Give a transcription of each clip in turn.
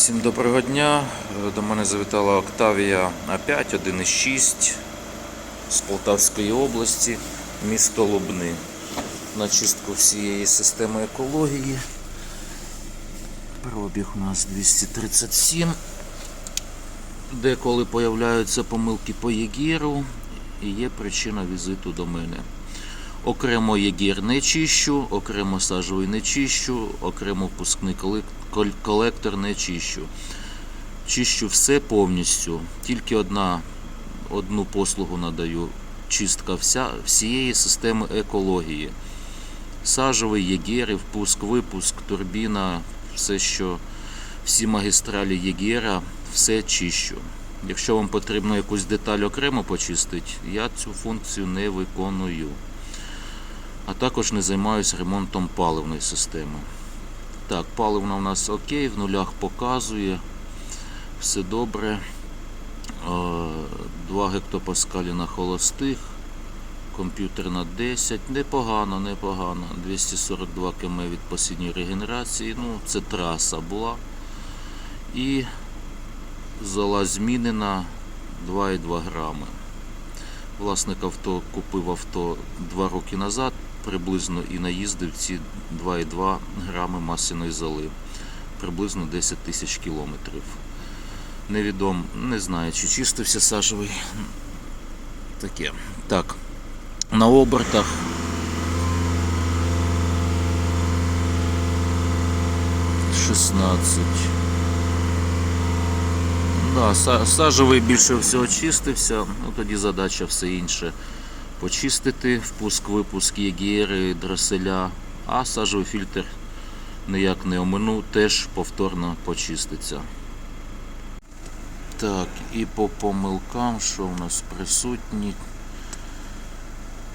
Всім доброго дня. До мене завітала Октавія А5 1.6 з Полтавської області, місто Лубни. На чистку всієї системи екології. Пробіг у нас 237. Деколи появляються помилки по єгіру і є причина візиту до мене. Окремо єгір не чищу, окремо сажовий не чищу, окремо кол- колектор не чищу. Чищу все повністю. Тільки одна, одну послугу надаю. Чистка вся, всієї системи екології. Сажовий, єгери, впуск, випуск, турбіна, все, що всі магістралі єгера, все чищу. Якщо вам потрібно якусь деталь окремо почистити, я цю функцію не виконую а також не займаюся ремонтом паливної системи. Так, паливна у нас окей, в нулях показує. Все добре. 2 гектопаскалі на холостих. Комп'ютер на 10. Непогано, непогано. 242 км від посідньої регенерації. Ну, це траса була. І зола змінена 2,2 грами. Власник авто купив авто 2 роки назад приблизно і наїздив ці 2,2 грами масляної золи. Приблизно 10 тисяч кілометрів. Невідомо, не знаю, чи чистився сажевий. Таке. Так. На обертах. Шістнадцять. Да, са- сажевий більше всього чистився, ну тоді задача все інше. Почистити, впуск, випуск єгіри, дроселя, а сажовий фільтр ніяк не омину, теж повторно почиститься. Так, і по помилкам, що у нас присутні.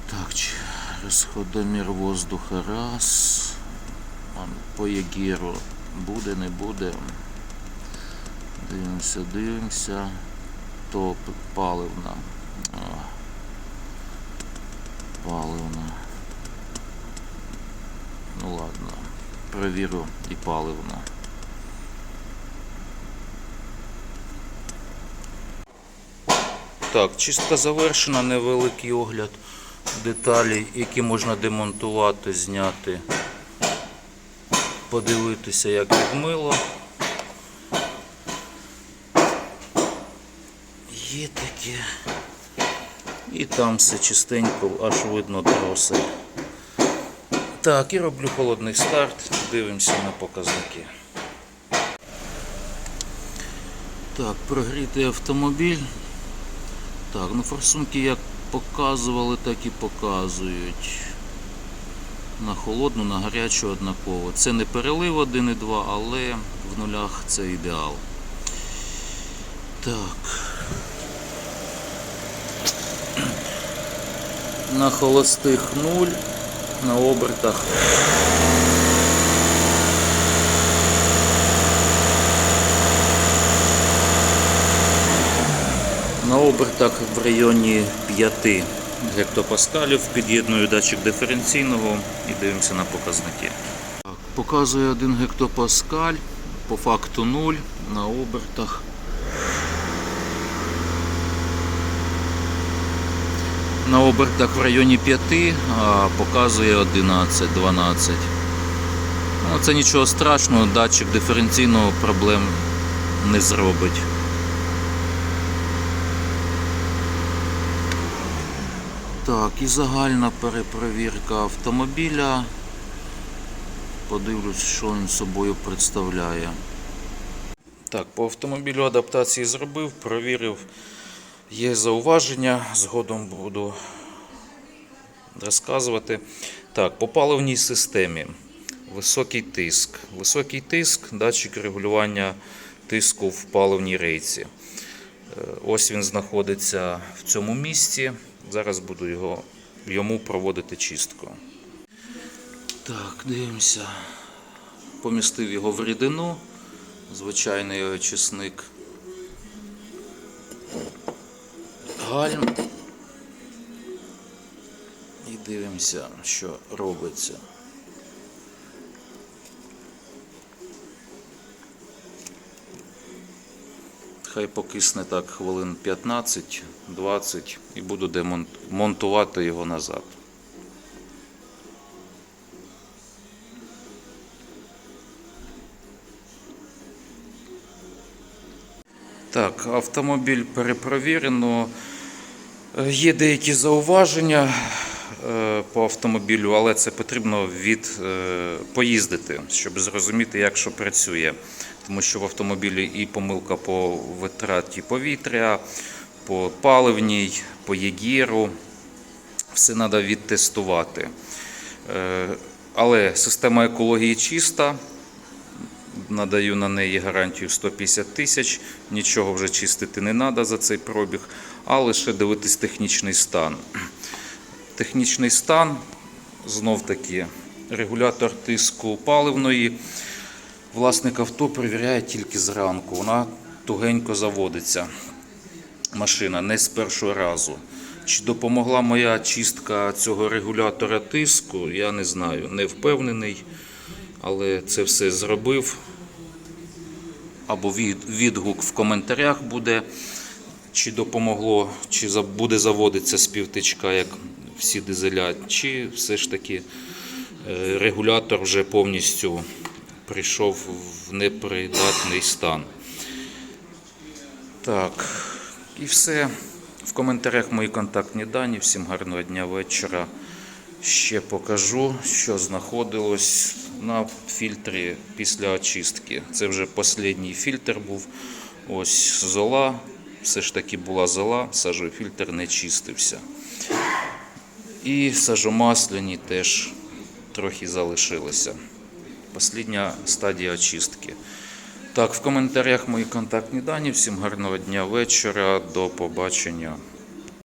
Так, розходомір воздуха раз. По єгіру буде, не буде. Дивимося, дивимося. Топ паливна. Паливна. Ну ладно. Перевірю і паливна. Так, чистка завершена, невеликий огляд деталей, які можна демонтувати, зняти, подивитися, як відмило. Є таке. І там все чистенько, аж видно троси. Так, і роблю холодний старт, дивимося на показники. Так, прогрітий автомобіль. Так, ну форсунки як показували, так і показують. На холодну, на гарячу однаково. Це не перелив 1,2, але в нулях це ідеал. Так. На холостих 0, на обертах. На обертах в районі 5 гектопаскалів під'єдную датчик диференційного і дивимося на показники. Так, показує 1 гектопаскаль, по факту 0 на обертах. На обертах в районі 5, а показує 11-12. Ну, це нічого страшного, датчик диференційного проблем не зробить. Так, і загальна перепровірка автомобіля. Подивлюсь, що він собою представляє. Так, по автомобілю адаптації зробив, провірив. Є зауваження, згодом буду розказувати. Так, по паливній системі. Високий тиск. Високий тиск, датчик регулювання тиску в паливній рейці. Е, Ось він знаходиться в цьому місці. Зараз буду його, йому проводити чистку. Так, дивимося. Помістив його в рідину. Звичайний очисник гальм. І дивимося, що робиться. Хай покисне так хвилин 15-20 і буду демонтувати його назад. Так, автомобіль перепровірено. Є деякі зауваження е, по автомобілю, але це потрібно від е, поїздити, щоб зрозуміти, як що працює. Тому що в автомобілі і помилка по витраті повітря, по паливній, по єгіру. Все треба відтестувати. Е, Але система екології чиста, надаю на неї гарантію 150 тисяч. Нічого вже чистити не треба за цей пробіг, а лише дивитись технічний стан. Технічний стан, знов таки, регулятор тиску паливної. Власник авто перевіряє тільки зранку. Вона тугенько заводиться. Машина не з першого разу. Чи допомогла моя чистка цього регулятора тиску, я не знаю, не впевнений, але це все зробив або відгук в коментарях буде, чи допомогло, чи буде заводитися з як всі дизеля, чи все ж таки е, регулятор вже повністю прийшов в непридатний стан. Так, і все. В коментарях мої контактні дані. Всім гарного дня вечора. Ще покажу, що знаходилось на фільтрі після очистки. Це вже останній фільтр був. Ось зола. Все ж таки була зола, сажовий фільтр не чистився. І сажомасляні теж трохи залишилося. Послідня стадія очистки. Так, в коментарях мої контактні дані. Всім гарного дня вечора. До побачення.